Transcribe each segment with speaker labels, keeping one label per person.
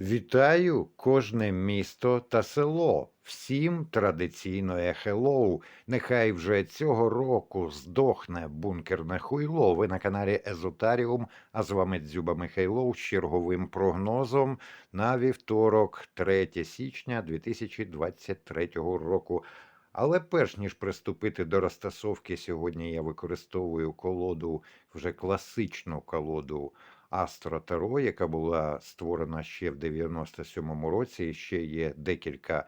Speaker 1: Вітаю кожне місто та село. Всім традиційно хеллоу. Нехай вже цього року здохне бункерне хуйло. Ви на каналі Езотаріум, а з вами Дзюба Михайлов з черговим прогнозом на вівторок, 3 січня 2023 року. Але перш ніж приступити до розтасовки, сьогодні я використовую колоду, вже класичну колоду Астро Таро, яка була створена ще в 97-му році. І ще є декілька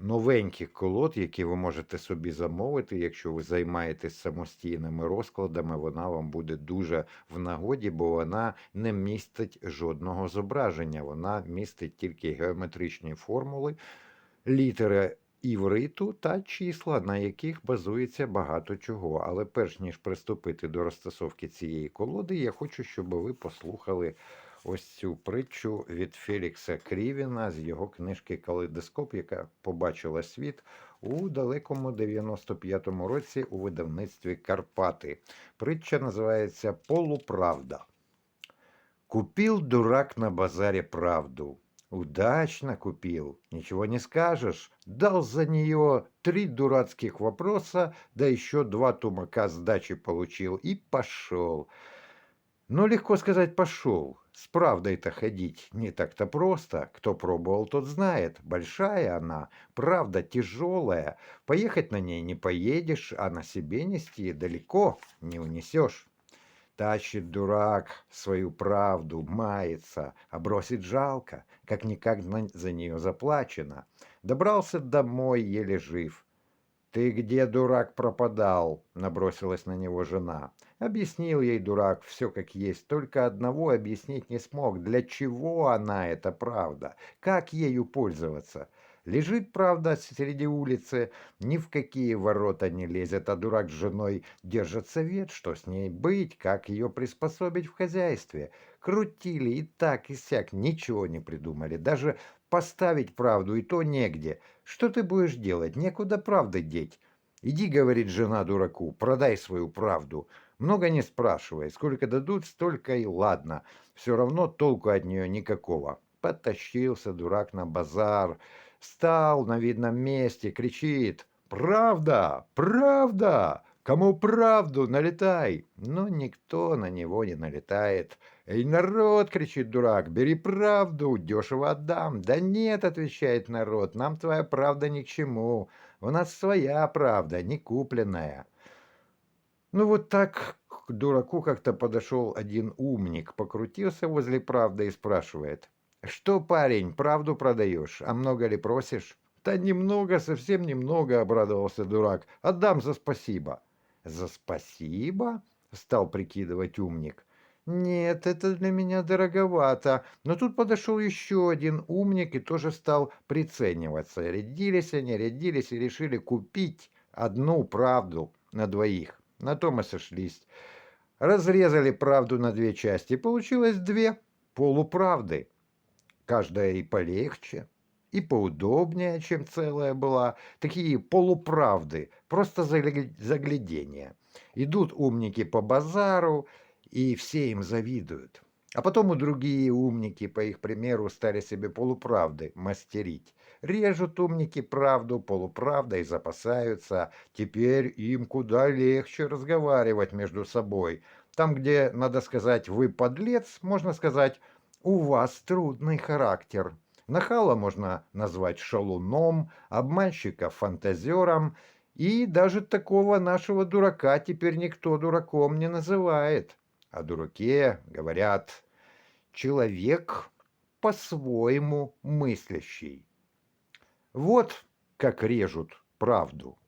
Speaker 1: новеньких колод, які ви можете собі замовити. Якщо ви займаєтесь самостійними розкладами, вона вам буде дуже в нагоді, бо вона не містить жодного зображення. Вона містить тільки геометричні формули, літери івриту та числа, на яких базується багато чого. Але перш ніж приступити до розтасовки цієї колоди, я хочу, щоб ви послухали ось цю притчу від Фелікса Крівіна з його книжки Калейдоскоп, яка побачила світ у далекому 95-му році у видавництві Карпати. Притча називається Полуправда. Купил дурак на базаре правду. Удачно купил, ничего не скажешь. Дал за нее три дурацких вопроса, да еще два тумака сдачи получил и пошел. Ну, легко сказать, пошел. С правдой-то ходить не так-то просто. Кто пробовал, тот знает. Большая она, правда тяжелая. Поехать на ней не поедешь, а на себе нести далеко не унесешь. Тащит дурак свою правду, мается, а бросить жалко, как-никак за нее заплачено. Добрался домой еле жив. «Ты где, дурак, пропадал?» — набросилась на него жена. Объяснил ей дурак все как есть, только одного объяснить не смог. Для чего она, эта правда? Как ею пользоваться? Лежит, правда, среди улицы, ни в какие ворота не лезет, а дурак с женой держит совет, что с ней быть, как ее приспособить в хозяйстве. Крутили и так, и сяк, ничего не придумали. Даже поставить правду и то негде. Что ты будешь делать? Некуда правды деть. Иди, говорит жена дураку, продай свою правду. Много не спрашивай, сколько дадут, столько и ладно. Все равно толку от нее никакого. Потащился дурак на базар, Стал на видном месте, кричит «Правда! Правда! Кому правду налетай!» Но никто на него не налетает. «Эй, народ!» — кричит дурак. «Бери правду, дешево отдам!» «Да нет!» — отвечает народ. «Нам твоя правда ни к чему. У нас своя правда, не купленная». Ну вот так к дураку как-то подошел один умник, покрутился возле правды и спрашивает. «Что, парень, правду продаешь? А много ли просишь?» «Да немного, совсем немного», — обрадовался дурак. «Отдам за спасибо». «За спасибо?» — стал прикидывать умник. «Нет, это для меня дороговато». Но тут подошел еще один умник и тоже стал прицениваться. Рядились они, рядились и решили купить одну правду на двоих. На том и сошлись. Разрезали правду на две части. Получилось две полуправды. Каждая и полегче, и поудобнее, чем целая была. Такие полуправды, просто загля- загляденье. Идут умники по базару, и все им завидуют. А потом и другие умники, по их примеру, стали себе полуправды мастерить. Режут умники правду полуправдой, запасаются. Теперь им куда легче разговаривать между собой. Там, где надо сказать «вы подлец», можно сказать «у вас трудный характер». Нахала можно назвать шалуном, обманщика фантазером, и даже такого нашего дурака теперь никто дураком не называет. О дураке говорят «человек по-своему мыслящий». Вот как режуть правду.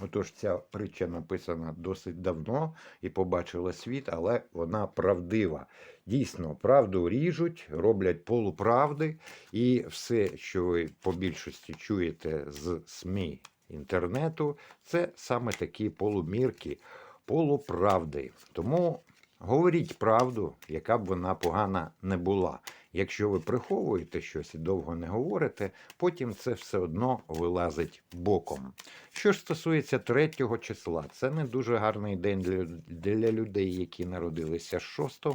Speaker 1: Отож, ця притча написана досить давно і побачила світ, але вона правдива. Дійсно, правду ріжуть, роблять полуправди, і все, що ви по більшості чуєте з СМІ інтернету, це саме такі полумірки, полуправди. Тому говоріть правду, яка б вона погана не була. Якщо ви приховуєте щось і довго не говорите, потім це все одно вилазить боком. Що ж стосується третього числа, це не дуже гарний день для, для людей, які народилися 6,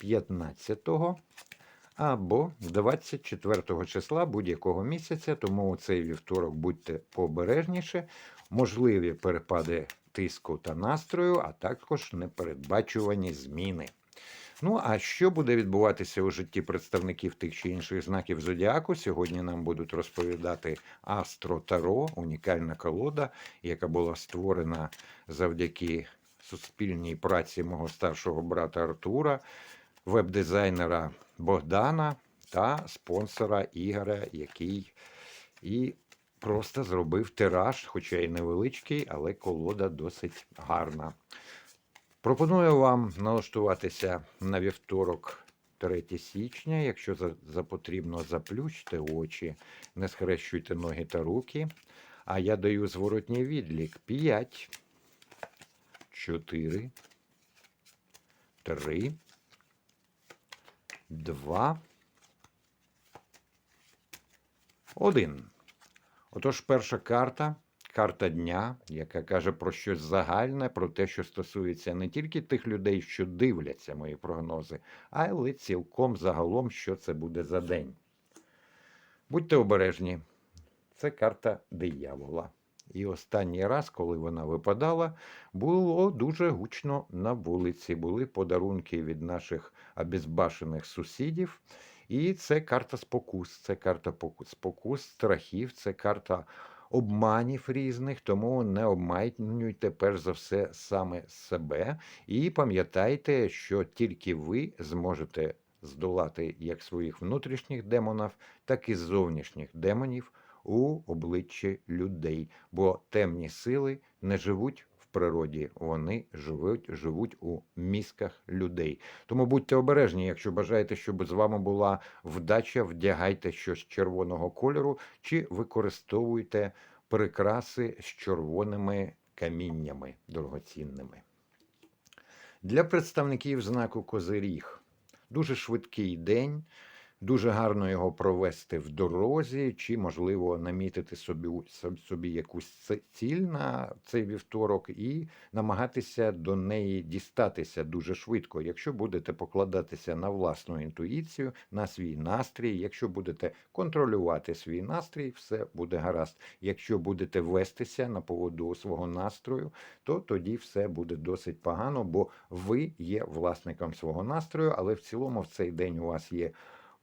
Speaker 1: 15, або 24 числа будь-якого місяця, тому у цей вівторок будьте пообережніше, можливі перепади тиску та настрою, а також непередбачувані зміни. Ну, а що буде відбуватися у житті представників тих чи інших знаків зодіаку? Сьогодні нам будуть розповідати Астро Таро, унікальна колода, яка була створена завдяки суспільній праці мого старшого брата Артура, веб-дизайнера Богдана та спонсора Ігоря, який і просто зробив тираж, хоча й невеличкий, але колода досить гарна. Пропоную вам налаштуватися на вівторок 3 січня. Якщо за, за потрібно, заплющте очі, не схрещуйте ноги та руки. А я даю зворотній відлік 5, 4, 3, 2, 1. Отож, перша карта карта дня, яка каже про щось загальне, про те, що стосується не тільки тих людей, що дивляться мої прогнози, але цілком загалом, що це буде за день. Будьте обережні, це карта диявола. І останній раз, коли вона випадала, було дуже гучно на вулиці. Були подарунки від наших обезбашених сусідів. І це карта спокус, це карта спокус, страхів, це карта обманів різних, тому не обманюйте перш за все саме себе. І пам'ятайте, що тільки ви зможете здолати як своїх внутрішніх демонів, так і зовнішніх демонів у обличчі людей, бо темні сили не живуть природі, вони живуть, живуть у мізках людей. Тому будьте обережні, якщо бажаєте, щоб з вами була вдача, вдягайте щось червоного кольору чи використовуйте прикраси з червоними каміннями дорогоцінними. Для представників знаку Козиріг дуже швидкий день. Дуже гарно його провести в дорозі, чи, можливо, намітити собі собі якусь ціль на цей вівторок і намагатися до неї дістатися дуже швидко. Якщо будете покладатися на власну інтуїцію, на свій настрій, якщо будете контролювати свій настрій, все буде гаразд. Якщо будете вестися на поводу свого настрою, то тоді все буде досить погано, бо ви є власником свого настрою, але в цілому в цей день у вас є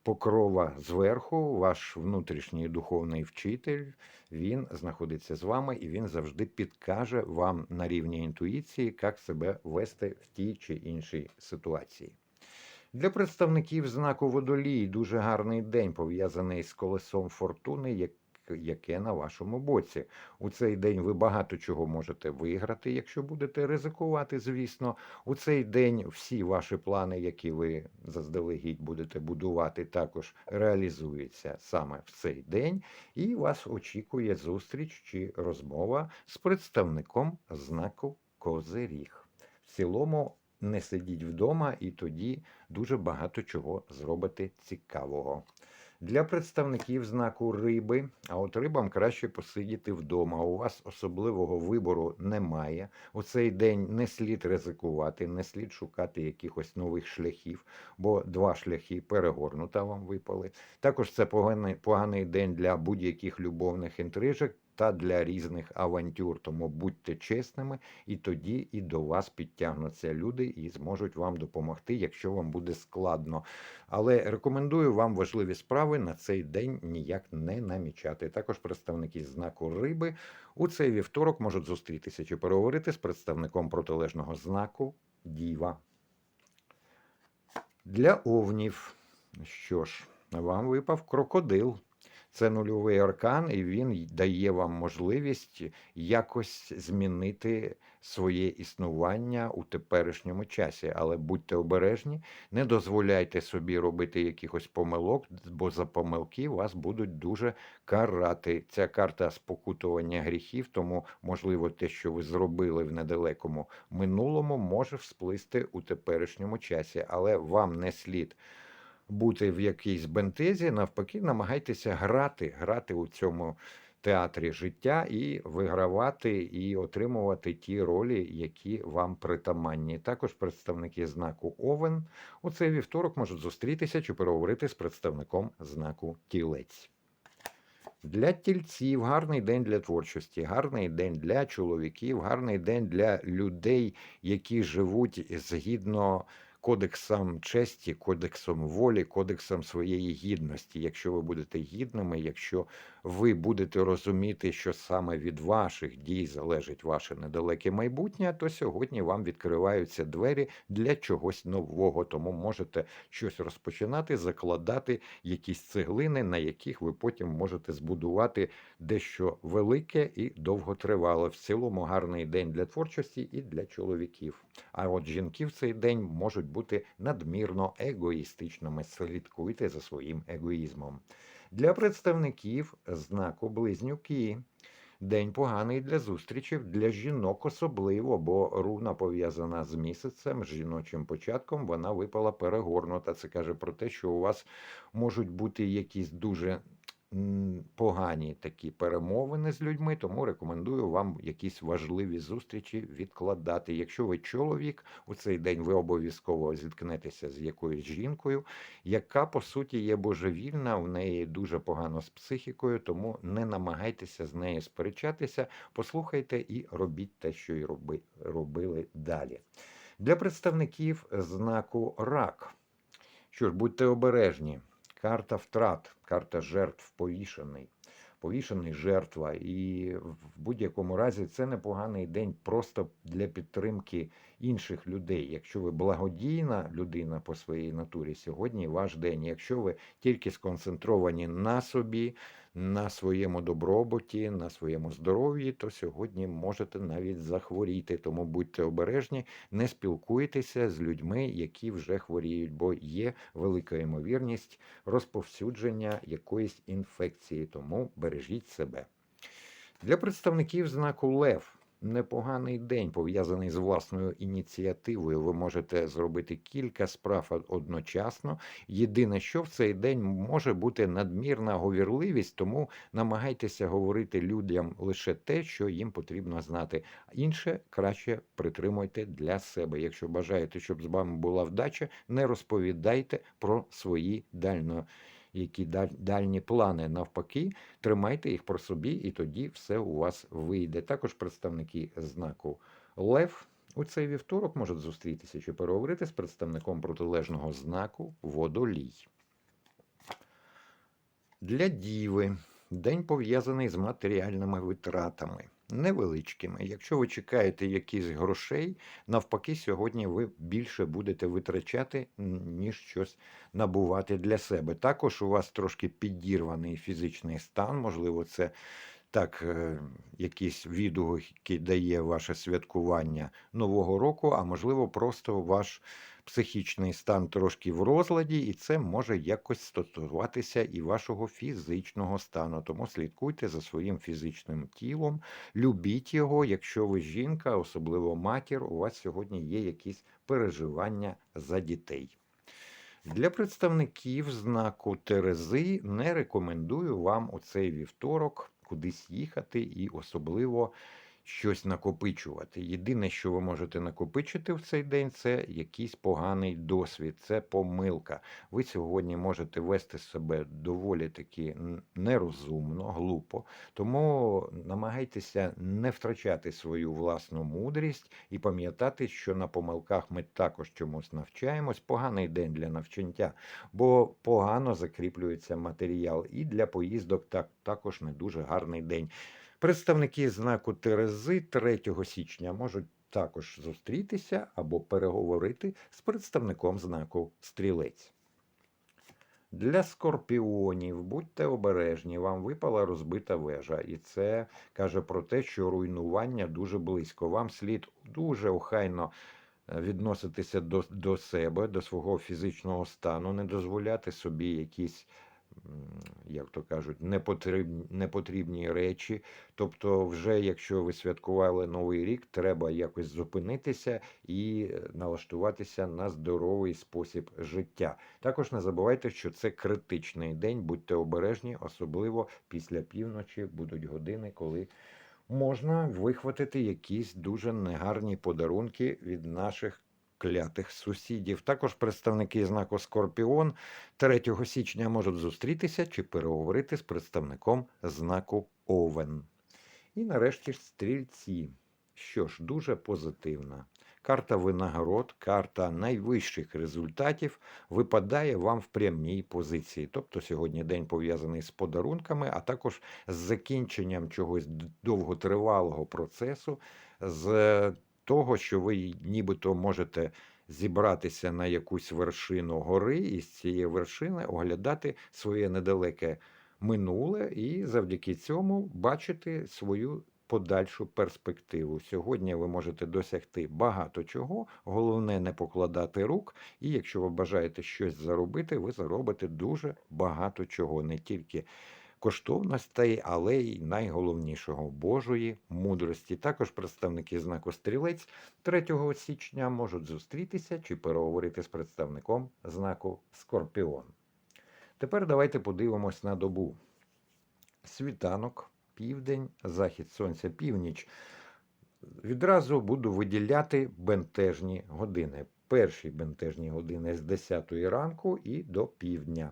Speaker 1: покрова зверху, ваш внутрішній духовний вчитель, він знаходиться з вами і він завжди підкаже вам на рівні інтуїції, як себе вести в тій чи іншій ситуації. Для представників знаку водолій дуже гарний день пов'язаний з колесом фортуни, яке на вашому боці. У цей день ви багато чого можете виграти, якщо будете ризикувати, звісно. У цей день всі ваші плани, які ви заздалегідь будете будувати, також реалізуються саме в цей день, і вас очікує зустріч чи розмова з представником знаку Козиріг. В цілому. Не сидіть вдома, і тоді дуже багато чого зробите цікавого. Для представників знаку риби, а от рибам краще посидіти вдома. У вас особливого вибору немає. У цей день не слід ризикувати, не слід шукати якихось нових шляхів, бо два шляхи перегорнута вам випали. Також це поганий, поганий день для будь-яких любовних інтрижок та для різних авантюр. Тому будьте чесними, і тоді і до вас підтягнуться люди і зможуть вам допомогти, якщо вам буде складно. Але рекомендую вам важливі справи на цей день ніяк не намічати. Також представники знаку риби у цей вівторок можуть зустрітися чи переговорити з представником протилежного знаку Діва. Для овнів. Що ж, вам випав крокодил. Це нульовий аркан, і він дає вам можливість якось змінити своє існування у теперішньому часі. Але будьте обережні, не дозволяйте собі робити якихось помилок, бо за помилки вас будуть дуже карати. Ця карта спокутування гріхів, тому, можливо, те, що ви зробили в недалекому минулому, може всплисти у теперішньому часі, але вам не слід бути в якійсь бентезі, навпаки, намагайтеся грати, грати у цьому театрі життя і вигравати і отримувати ті ролі, які вам притаманні. Також представники знаку Овен у цей вівторок можуть зустрітися чи переговорити з представником знаку Тілець. Для тільців гарний день для творчості, гарний день для чоловіків, гарний день для людей, які живуть згідно кодексам честі, кодексом волі, кодексом своєї гідності. Якщо ви будете гідними, якщо ви будете розуміти, що саме від ваших дій залежить ваше недалеке майбутнє, то сьогодні вам відкриваються двері для чогось нового. Тому можете щось розпочинати, закладати якісь цеглини, на яких ви потім можете збудувати дещо велике і довготривале. В цілому гарний день для творчості і для чоловіків. А от жінки в цей день можуть бути надмірно егоїстичними. Слідкуйте за своїм егоїзмом. Для представників знаку близнюки. День поганий для зустрічів, для жінок особливо, бо руна пов'язана з місяцем, з жіночим початком, вона випала перегорнута. Це каже про те, що у вас можуть бути якісь дуже погані такі перемовини з людьми, тому рекомендую вам якісь важливі зустрічі відкладати. Якщо ви чоловік, у цей день ви обов'язково зіткнетеся з якоюсь жінкою, яка по суті є божевільна, у неї дуже погано з психікою, тому не намагайтеся з нею сперечатися, послухайте і робіть те, що й роби, робили далі. Для представників знаку рак. Що ж, будьте обережні. Карта втрат, карта жертв повішений. Повішений жертва. І в будь-якому разі це непоганий день просто для підтримки інших людей. Якщо ви благодійна людина по своїй натурі, сьогодні ваш день. Якщо ви тільки сконцентровані на собі, на своєму добробуті, на своєму здоров'ї, то сьогодні можете навіть захворіти. Тому будьте обережні, не спілкуйтеся з людьми, які вже хворіють, бо є велика ймовірність розповсюдження якоїсь інфекції. Тому бережіть себе. Для представників знаку Лев непоганий день пов'язаний з власною ініціативою. Ви можете зробити кілька справ одночасно. Єдине, що в цей день може бути надмірна говірливість, тому намагайтеся говорити людям лише те, що їм потрібно знати. Інше краще притримуйте для себе. Якщо бажаєте, щоб з вами була вдача, не розповідайте про свої дально. Які дальні плани навпаки, тримайте їх про собі, і тоді все у вас вийде. Також представники знаку Лев у цей вівторок можуть зустрітися чи переговорити з представником протилежного знаку Водолій. Для діви день пов'язаний з матеріальними витратами. Невеличкими. Якщо ви чекаєте якісь грошей, навпаки, сьогодні ви більше будете витрачати, ніж щось набувати для себе. Також у вас трошки підірваний фізичний стан, можливо, це так, е, якісь відгуки дає ваше святкування Нового року, а можливо, просто ваш психічний стан трошки в розладі, і це може якось стосуватися і вашого фізичного стану. Тому слідкуйте за своїм фізичним тілом, любіть його. Якщо ви жінка, особливо матір, у вас сьогодні є якісь переживання за дітей. Для представників знаку Терези не рекомендую вам у цей вівторок кудись їхати і особливо щось накопичувати. Єдине, що ви можете накопичити в цей день, це якийсь поганий досвід, це помилка. Ви сьогодні можете вести себе доволі таки нерозумно, глупо, тому намагайтеся не втрачати свою власну мудрість і пам'ятати, що на помилках ми також чомусь навчаємось. Поганий день для навчання, бо погано закріплюється матеріал. І для поїздок так, також не дуже гарний день. Представники знаку Терези 3 січня можуть також зустрітися або переговорити з представником знаку Стрілець. Для скорпіонів будьте обережні, вам випала розбита вежа, і це каже про те, що руйнування дуже близько. Вам слід дуже охайно е, відноситися до, до себе, до свого фізичного стану, не дозволяти собі якісь як то кажуть, непотрібні, непотрібні речі. Тобто, вже якщо ви святкували Новий рік, треба якось зупинитися і налаштуватися на здоровий спосіб життя. Також не забувайте, що це критичний день, будьте обережні, особливо після півночі будуть години, коли можна вихватити якісь дуже негарні подарунки від наших клятих сусідів. Також представники знаку Скорпіон 3 січня можуть зустрітися чи переговорити з представником знаку Овен. І нарешті стрільці. Що ж, дуже позитивна. Карта винагород, карта найвищих результатів випадає вам в прямій позиції. Тобто сьогодні день пов'язаний з подарунками, а також з закінченням чогось довготривалого процесу, з того, що ви нібито можете зібратися на якусь вершину гори і з цієї вершини оглядати своє недалеке минуле і завдяки цьому бачити свою подальшу перспективу. Сьогодні ви можете досягти багато чого, головне не покладати рук, і якщо ви бажаєте щось заробити, ви заробите дуже багато чого, не тільки коштовностей, але й найголовнішого Божої мудрості. Також представники знаку стрілець 3 січня можуть зустрітися чи переговорити з представником знаку Скорпіон. Тепер давайте подивимось на добу. Світанок, південь, захід сонця, північ. Відразу буду виділяти бентежні години. Перші бентежні години з 10 ранку і до півдня.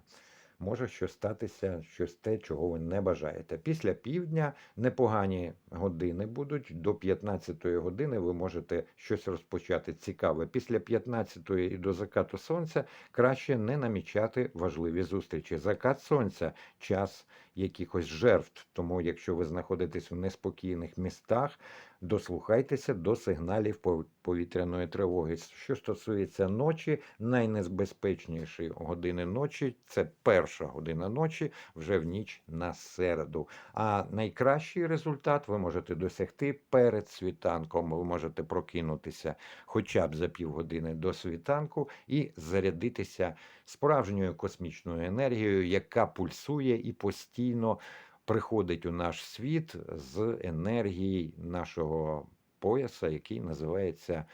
Speaker 1: Може щось статися, щось те, чого ви не бажаєте. Після півдня непогані години будуть. До 15 години ви можете щось розпочати цікаве. Після 15 і до закату сонця краще не намічати важливі зустрічі. Закат сонця час якихось жертв. Тому, якщо ви знаходитесь в неспокійних містах, дослухайтеся до сигналів пов- повітряної тривоги. Що стосується ночі, найнебезпечніші години ночі це перша година ночі, вже в ніч на середу. А найкращий результат ви можете досягти перед світанком. Ви можете прокинутися хоча б за півгодини до світанку і зарядитися справжньою космічною енергією, яка пульсує і постійно приходить у наш світ з енергії нашого пояса, який називається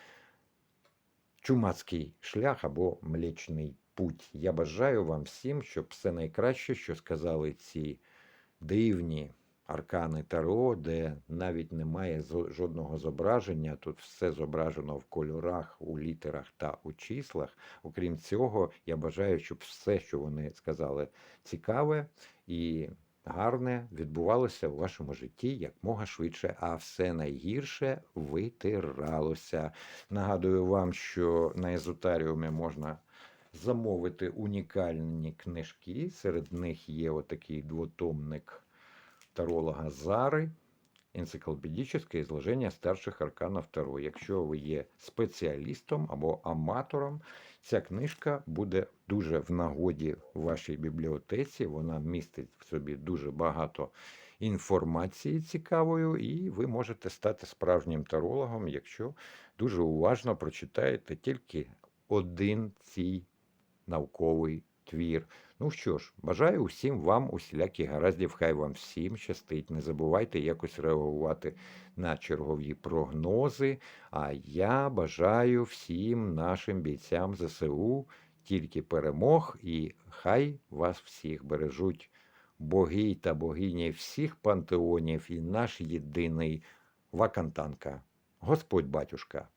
Speaker 1: Чумацький шлях або Млечний Путь. Я бажаю вам всім, щоб все найкраще, що сказали ці дивні аркани Таро, де навіть немає жодного зображення. Тут все зображено в кольорах, у літерах та у числах. Окрім цього, я бажаю, щоб все, що вони сказали, цікаве і гарне відбувалося у вашому житті якмога швидше, а все найгірше витиралося. Нагадую вам, що на езотаріумі можна замовити унікальні книжки. Серед них є отакий двотомник таролога Зари. Енциклопедическое изложение старших арканів Таро. Якщо ви є спеціалістом або аматором, ця книжка буде дуже в нагоді в вашій бібліотеці. Вона містить в собі дуже багато інформації цікавою, і ви можете стати справжнім тарологом, якщо дуже уважно прочитаєте тільки один цей науковий твір. Ну що ж, бажаю усім вам усіляких гараздів, хай вам всім щастить. Не забувайте якось реагувати на чергові прогнози. А я бажаю всім нашим бійцям ЗСУ тільки перемог і хай вас всіх бережуть боги та богині всіх пантеонів і наш єдиний Вакантанка. Господь батюшка.